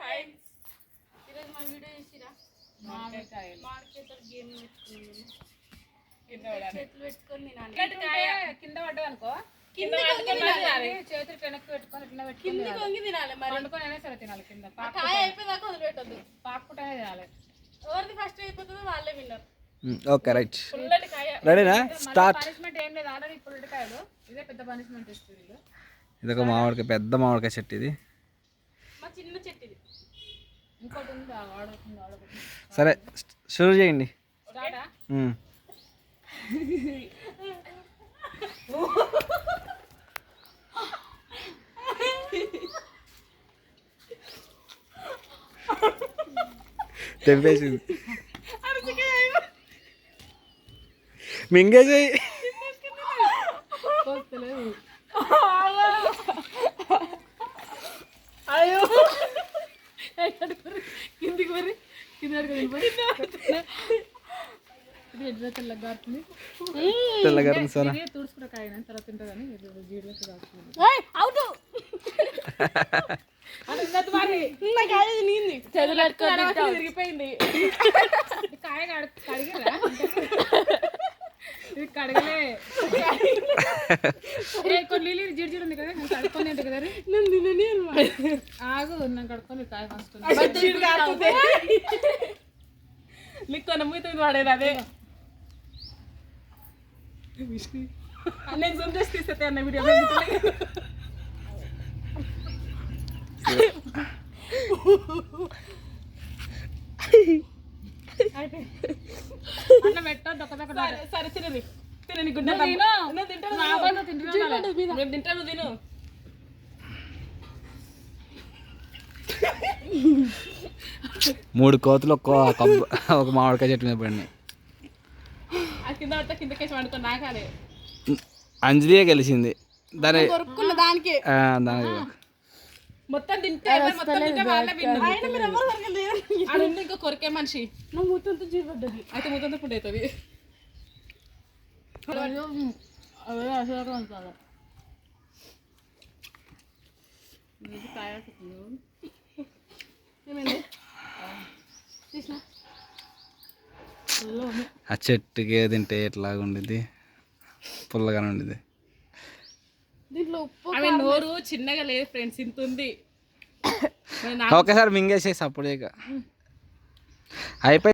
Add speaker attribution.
Speaker 1: Friends ఈరోజు మా video చేసిరా?
Speaker 2: మామిడికాయలు
Speaker 1: మార్కెట్ గేమ్ పెట్టుకున్నాను
Speaker 2: కింద పడాలి.
Speaker 1: చేతులు పెట్టుకొని తినాలి
Speaker 2: కింద పడ్డావు అనుకో. కింద. చేతులు వెనక్కి పెట్టుకొని
Speaker 1: కిందికి
Speaker 2: తినాలి.
Speaker 1: వంగి తినాలి మరి.
Speaker 2: వండుకొని అయినా సరే తినాలి కింద.
Speaker 1: ఆ కాయ అయిపోయేదాకా వదిలిపెట్టద్దు
Speaker 2: పాక్కుంటేనే తినాలి.
Speaker 1: ఎవరిది ఫస్ట్ అయిపోతుందో వాళ్ళే విన్నర్.
Speaker 3: Okay right.
Speaker 1: పుల్లటి కాయ.
Speaker 3: రెడీనా స్టార్ట్
Speaker 2: పనిష్మెంట్ ఏం లేదు. ఆల్రెడీ పుల్లటికాయలు ఇదే పెద్ద పనిష్మెంట్ ఇస్తుంది
Speaker 3: మామిడికాయ పెద్ద మామిడికాయ చెట్టు ఇది
Speaker 1: మా చిన్న చెట్టు ఇది
Speaker 2: ఇంకోటి ఉంది ఆ వాడుతుంది వాడుతుంది
Speaker 3: సరే షురూ చేయండి. తెంపేసింది. మింగేసేయి.
Speaker 2: మరి కింద ఇది ఎడ్ల తెల్లగా కాస్తుంది
Speaker 3: తెల్లగారు సార్.
Speaker 2: తుడుచుకున్న కాయ తర్వాత తింటుందని జీడిలో కాస్తుంది
Speaker 1: అవుట్.
Speaker 2: అది ఉన్నది మరి.
Speaker 1: నా కాయ ఇది నీంది చదువు
Speaker 2: తిరిగిపోయింది ఈ కాయ కడ- కడిగేలా ఇది కడగలే ఏ, కొన్ని నీళ్ళు జీడి జీడి ఉంది కదా నేను కడుక్కొని తింటా కదా రే.
Speaker 1: నేను తినని
Speaker 2: ఆగు నేను కడుక్కొని కాయ ఫస్ట్
Speaker 1: నీకు కొన మూతుంది వాడేది అదే. నేను జూమ్ చేసి తీసేస్తే అన్న వీడియో
Speaker 2: అట్లా పెట్టొద్దు ఒక్కదొక్క
Speaker 1: సరే తినది తినని గుడ్డ
Speaker 2: నువ్వు తిను.
Speaker 3: మూడు కోతులు ఒక్క ఒక మామిడికాయ చెట్టు మీద పడినాయి. అంజలియే గెలిచింది. దాని
Speaker 1: దానికి. మొత్తం తింటే మొత్తం వాళ్ళే ఇంకో కొరికే మనిషి. నువ్వు మూతంతో జీవడ్డది అయితే మూతంతో ఫుడ్ అవుతుంది
Speaker 2: అదే అసలు ఉంటాను
Speaker 1: ఏమైంది తీసిన
Speaker 3: ఆ చెట్టుకి తింటే ఎట్లాగా ఉండిద్ది? పుల్లగానే ఉండిద్ది.
Speaker 1: దీంట్లో ఉప్పు ఆమె నోరు చిన్నగా లేదు ఫ్రెండ్స్ ఇంత ఉంది.
Speaker 3: ఒకేసారి మింగేసేసి అప్పుడు ఇక అయిపోయి